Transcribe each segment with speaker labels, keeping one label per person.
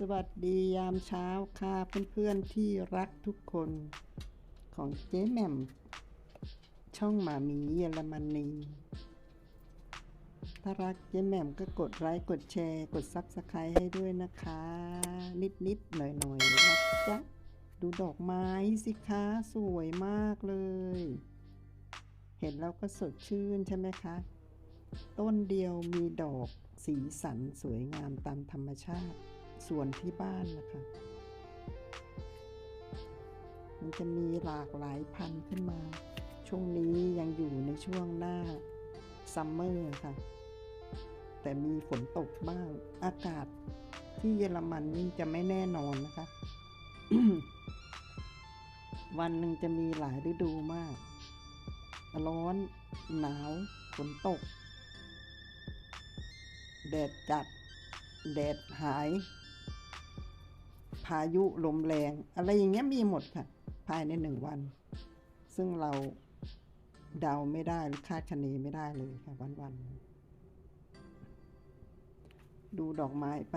Speaker 1: สวัสดียามเช้าค่ะเพื่อนๆที่รักทุกคนของเจ๊แหม่ม ช่องหมามีเยอรมนีถ้ารักเจ๊แหม่มก็กดไลค์กดแชร์ กดซับสไครต์ให้ด้วยนะคะ นิดๆหน่อยๆนะจ๊ะดูดอกไม้สิคะสวยมากเลย เห็นแล้วก็สดชื่นใช่ไหมคะ ต้นเดียวมีดอกสีสันสวยงามตามธรรมชาติ ส่วนที่บ้านนะคะ มันจะมีหลากหลายพันธุ์ขึ้นมา ช่วงนี้ยังอยู่ในช่วงหน้าซัมเมอร์ค่ะ แต่มีฝนตกบ้าง อากาศที่เยอรมันนี่จะไม่แน่นอนนะคะ วันหนึ่งจะมีหลายฤดูมาก ร้อน หนาว ฝนตก แดดจัด แดดหาย พายุลมแรง อะไรอย่างเงี้ยมีหมดค่ะ ภายในหนึ่งวัน ซึ่งเราเดาไม่ได้หรือคาดคะเนไม่ได้เลยค่ะวันๆดูดอกไม้ไป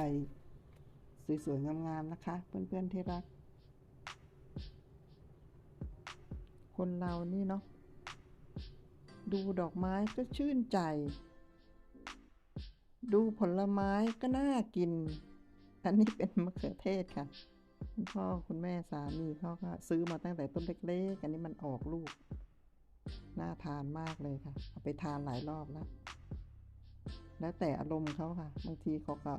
Speaker 1: สวยๆงามๆนะคะ เพื่อนๆที่รัก คนเรานี่เนาะดูดอกไม้ก็ชื่นใจ ดูผลไม้ก็น่ากิน อันนี้เป็นมะเขือเทศค่ะคุณพ่อคุณแม่สามีเขาก็ซื้อมาตั้งแต่ต้นเล็กๆ อันนี้มันออกลูก น่าทานมากเลยค่ะ เอาไปทานหลายรอบแล้ว แล้วแต่อารมณ์เขาค่ะ บางทีเขาก็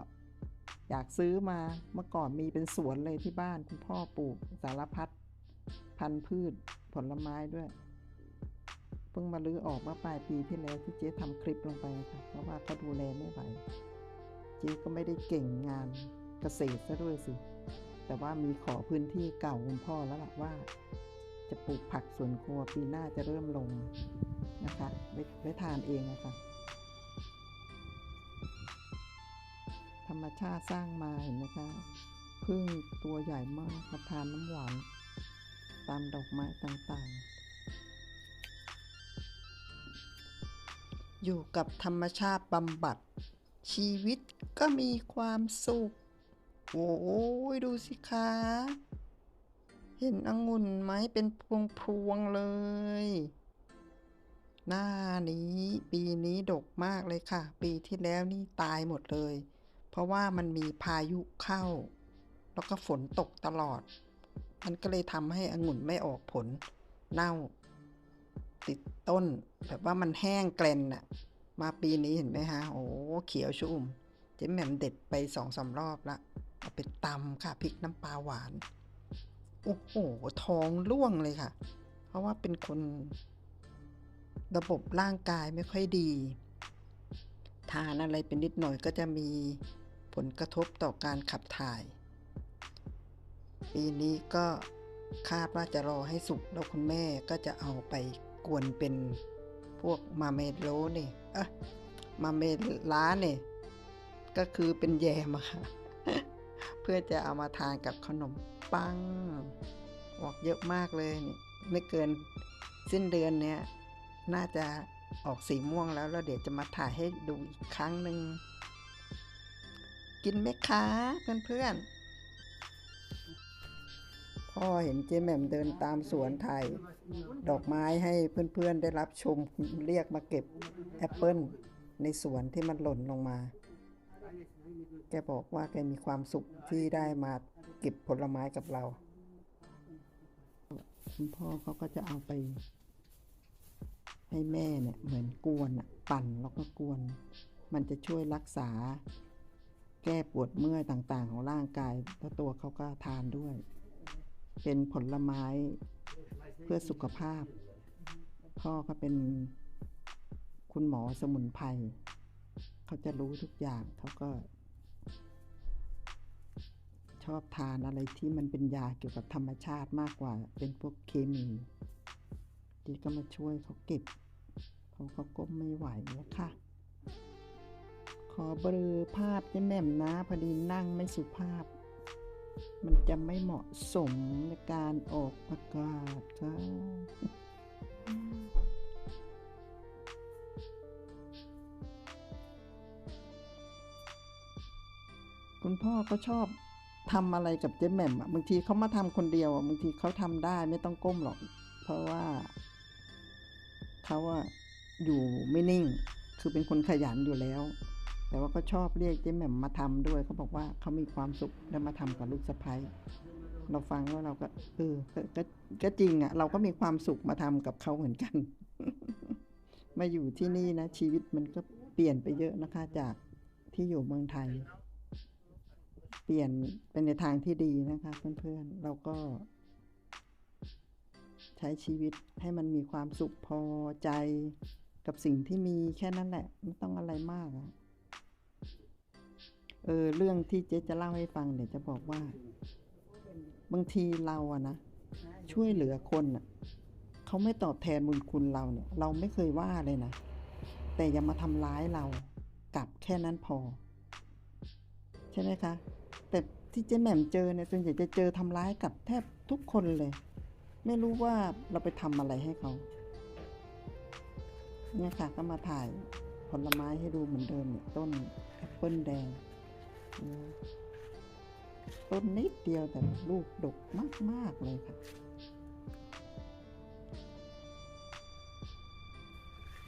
Speaker 1: อยากซื้อมา เมื่อก่อนมีเป็นสวนเลยที่บ้าน คุณพ่อปลูกสารพัดพันธุ์พืชผลไม้ด้วย เพิ่งมาลื้อออกเมื่อปลายปีที่แล้วที่เจ๊ทำคลิปลงไปค่ะ เพราะว่าเขาดูแลไม่ไหว เจ๊ก็ไม่ได้เก่งงาน เกษตรซะด้วยสิ แต่ว่ามีขอพื้นที่เก่าคุณพ่อแล้วล่ะว่า จะปลูกผักสวนครัวปีหน้าจะเริ่มลงนะคะไว้ไว้ทานเองนะคะธรรมชาติสร้างมาเห็นไหมคะพึ่งตัวใหญ่มากมาทานน้ำหวานตามดอกไม้ต่างๆ อยู่กับธรรมชาติบำบัด ชีวิตก็มีความสุข โอ้ยดูสิคะ เห็นองุ่นไหมเป็นพวงพวงๆเลย หน้านี้ปีนี้ดกมากเลยค่ะ ปีที่แล้วนี่ตายหมดเลย เพราะว่ามันมีพายุเข้า แล้วก็ฝนตกตลอด มันก็เลยทำให้องุ่นไม่ออกผล เน่า ติดต้น แบบว่ามันแห้งแกลนน่ะมาปีนี้เห็นไหมฮะ โอ้เขียวชุ่มเจ๊แหม่มเด็ดไปสองสารอบละ เอาไปตำค่ะพริกน้ำปลาหวาน โอ้โหท้องร่วงเลยค่ะ เพราะว่าเป็นคนระบบร่างกายไม่ค่อยดี ทานอะไรเป็นนิดหน่อยก็จะมีผลกระทบต่อการขับถ่าย ปีนี้ก็คาดว่าจะรอให้สุกแล้วคุณแม่ก็จะเอาไปกวนเป็นพวกมาเมโลเนี่ยเอะมาเมล้าเนี่ยก็คือเป็นแยมอะค่ะ เพื่อจะเอามาทานกับขนมปังออกเยอะมากเลยนี่ไม่เกินสิ้นเดือนเนี้ยน่าจะออกสีม่วงแล้วแล้วเดี๋ยวจะมาถ่ายให้ดูอีกครั้งหนึ่งกินไหมคะเพื่อนๆพ่อเห็นเจ๊แหม่มเดินตามสวนไทย ดอกไม้ให้เพื่อนๆได้รับชมเรียกมาเก็บแอปเปิลในสวนที่มันหล่นลงมา แกบอกว่าแกมีความสุขที่ได้มาเก็บผลไม้กับเรา คุณพ่อเขาก็จะเอาไป ให้แม่เนี่ยเหมือนกวนอะปั่นแล้วก็กวน มันจะช่วยรักษา แก้ปวดเมื่อยต่างๆ ของร่างกายแล้วตัวเขาก็ทานด้วย เป็นผลไม้เพื่อสุขภาพ พ่อก็เป็นคุณหมอสมุนไพรเขาจะรู้ทุกอย่างเขาก็ อบทานอะไรที่มันเป็นยาเกี่ยวกับธรรมชาติมากกว่า เป็นพวกเคมีดีก็มาช่วยเขาเก็บเขาก็ก้มไม่ไหวแล้วค่ะ ขอเบลอภาพเจ๊แม่มนะพอดีนั่งไม่สุภาพ มันจะไม่เหมาะสมในการออกอากาศค่ะคุณพ่อก็ชอบ ทำอะไรกับเจ๊แหม่มอะบางทีเขามาทำคนเดียวอะบางทีเขาทำได้ไม่ต้องก้มหรอก เพราะว่าเขาอะอยู่ไม่นิ่ง คือเป็นคนขยันอยู่แล้ว แต่ว่าก็ชอบเรียกเจ๊แหม่มมาทำด้วยเขาบอกว่าเขามีความสุขได้มาทำกับลูกสะใภ้เราฟังแล้วเราก็เออก็ก็ก็จริงอะเราก็มีความสุขมาทำกับเขาเหมือนกัน มาอยู่ที่นี่นะชีวิตมันก็เปลี่ยนไปเยอะนะคะจากที่อยู่เมืองไทย เปลี่ยนเป็นในทางที่ดีนะคะ เพื่อนๆเราก็ ใช้ชีวิตให้มันมีความสุขพอใจกับสิ่งที่มีแค่นั้นแหละ ไม่ต้องอะไรมากอะเออเรื่องที่เจ๊จะเล่าให้ฟังเดี๋ยวจะบอกว่า บางทีเราอะนะช่วยเหลือคนอะเขาไม่ตอบแทนบุญคุณเราเนี่ย เราไม่เคยว่าเลยนะแต่อย่ามาทำร้ายเรากลับแค่นั้นพอ ใช่ไหมคะ แต่ที่เจ๊แหม่มเจอเนี่ยส่วนใหญ่จะเจอทำร้ายกับแทบทุกคนเลย ไม่รู้ว่าเราไปทำอะไรให้เขาเนี่ยค่ะก็มาถ่ายผลไม้ให้ดูเหมือนเดิมเนี่ยต้นแอปเปิลแดง ต้นนิดเดียวแต่ลูกดกมาก ๆ เลยค่ะ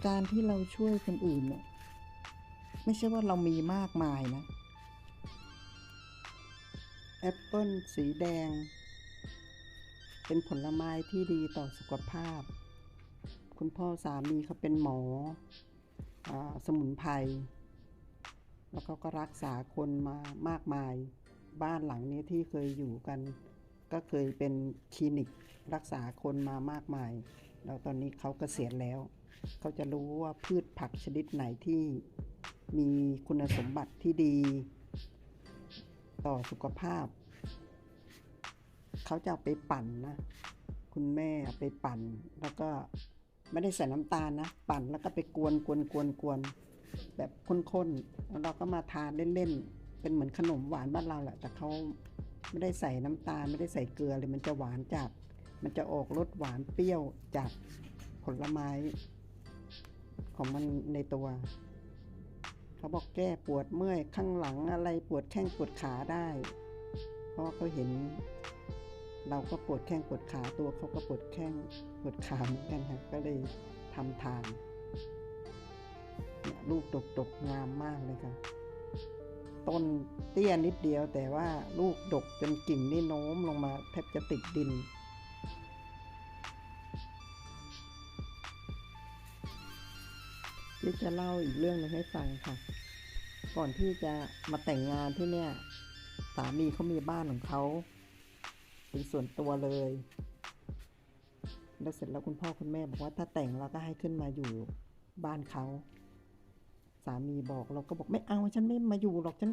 Speaker 1: การที่เราช่วยคนอื่นเนี่ยไม่ใช่ว่าเรามีมากมายนะ แอปเปิลสีแดง เป็นผลไม้ที่ดีต่อสุขภาพ คุณพ่อสามีเขาเป็นหมออสมุนไพรแล้วเขาก็รักษาคนมามากมาย บ้านหลังนี้ที่เคยอยู่กัน ก็เคยเป็นคลินิกรักษาคนมามากมาย แล้วตอนนี้เขาเกษียณแล้ว เขาจะรู้ว่าพืชผักชนิดไหนที่มีคุณสมบัติที่ดี ต่อสุขภาพ เขาจะเอาไปปั่นนะ คุณแม่ไปปั่น แล้วก็ไม่ได้ใส่น้ำตาลนะ ปั่นแล้วก็ไปกวนกวนกวนกวนแบบข้นๆแล้วเราก็มาทานเล่นๆ เป็นเหมือนขนมหวานบ้านเราแหละ แต่เขาไม่ได้ใส่น้ำตาล ไม่ได้ใส่เกลือเลย มันจะหวานจัด มันจะออกรสหวานเปรี้ยวจากผลไม้ของมันในตัว เขาบอกแก้ปวดเมื่อยข้างหลังอะไรปวดแข้งปวดขาได้ เพราะเขาเห็น เราก็ปวดแข้งปวดขาตัวเขาก็ปวดแข้งปวดขาเหมือนกันค่ะก็เลยทำทานเนี่ยลูกดกดกงามมากเลยค่ะต้นเตี้ยนิดเดียวแต่ว่าลูกดกจนกิ่งนี่โน้มลงมาแทบจะติดดิน ที่จะเล่าอีกเรื่องหนึงให้ฟังค่ะ ก่อนที่จะมาแต่งงานที่เนี่ย สามีเขามีบ้านของเขาเป็นส่วนตัวเลย แล้วเสร็จแล้วคุณพ่อคุณแม่บอกว่าถ้าแต่งเราก็ให้ขึ้นมาอยู่บ้านเขา สามีบอกเราก็บอกไม่เอาฉันไม่มาอยู่หรอกฉัน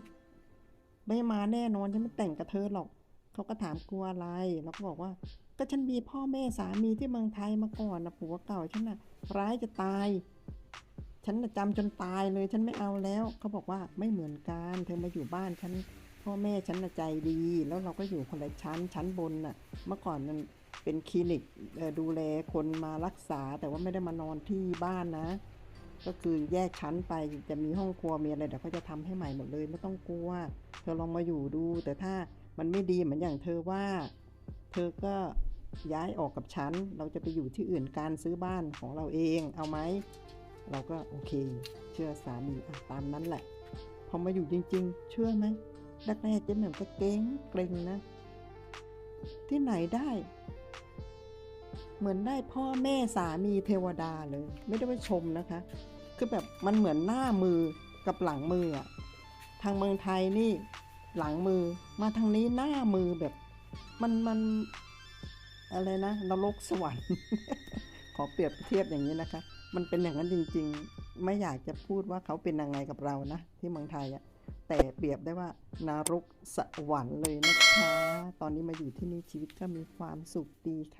Speaker 1: ไม่มาแน่นอนฉันไม่แต่งกับเธอหรอกเขาก็ถามกลัวอะไรเราก็บอกว่า ก็ฉันมีพ่อแม่สามีที่เมืองไทยมาก่อนนะผัวเก่าฉันน่ะ ร้ายจะตาย ฉันน่ะจำจนตายเลยฉันไม่เอาแล้ว เขาบอกว่าไม่เหมือนกันเธอมาอยู่บ้านฉันพ่อแม่ฉันใจดี แล้วเราก็อยู่คนละชั้นชั้นบนน่ะ เมื่อก่อนมันเป็นคลินิกเอ่อดูแลคนมารักษา แต่ว่าไม่ได้มานอนที่บ้านนะ ก็คือแยกชั้นไปจะมีห้องครัวมีอะไรเดี๋ยวเขาจะทำให้ใหม่หมดเลยไม่ต้องกลัว เธอลองมาอยู่ดู แต่ถ้ามันไม่ดีเหมือนอย่างเธอว่า เธอก็ย้ายออกกับฉัน เราจะไปอยู่ที่อื่นการซื้อบ้านของเราเอง เอาไหม เราก็โอเค เชื่อสามีอะตามนั้นแหละ พอมาอยู่จริง ๆ เชื่อไหมแรกๆเจ๊แหม่มก็เก่งเกรงนะ ที่ไหนได้ เหมือนได้พ่อแม่สามีเทวดาเลย ไม่ได้ไปชมนะคะ คือแบบมันเหมือนหน้ามือกับหลังมืออะทางเมืองไทยนี่หลังมือมาทางนี้หน้ามือแบบ มันมันอะไรนะนรกสวรรค์ ขอเปรียบเทียบอย่างนี้นะคะ มันเป็นอย่างนั้นจริง ๆ ไม่อยากจะพูดว่าเขาเป็นยังไงกับเรานะ ที่เมืองไทยอะแต่เปรียบได้ว่านารกสวรรค์เลยนะคะ ตอนนี้มาอยู่ที่นี่ชีวิตก็มีความสุขดีค่ะ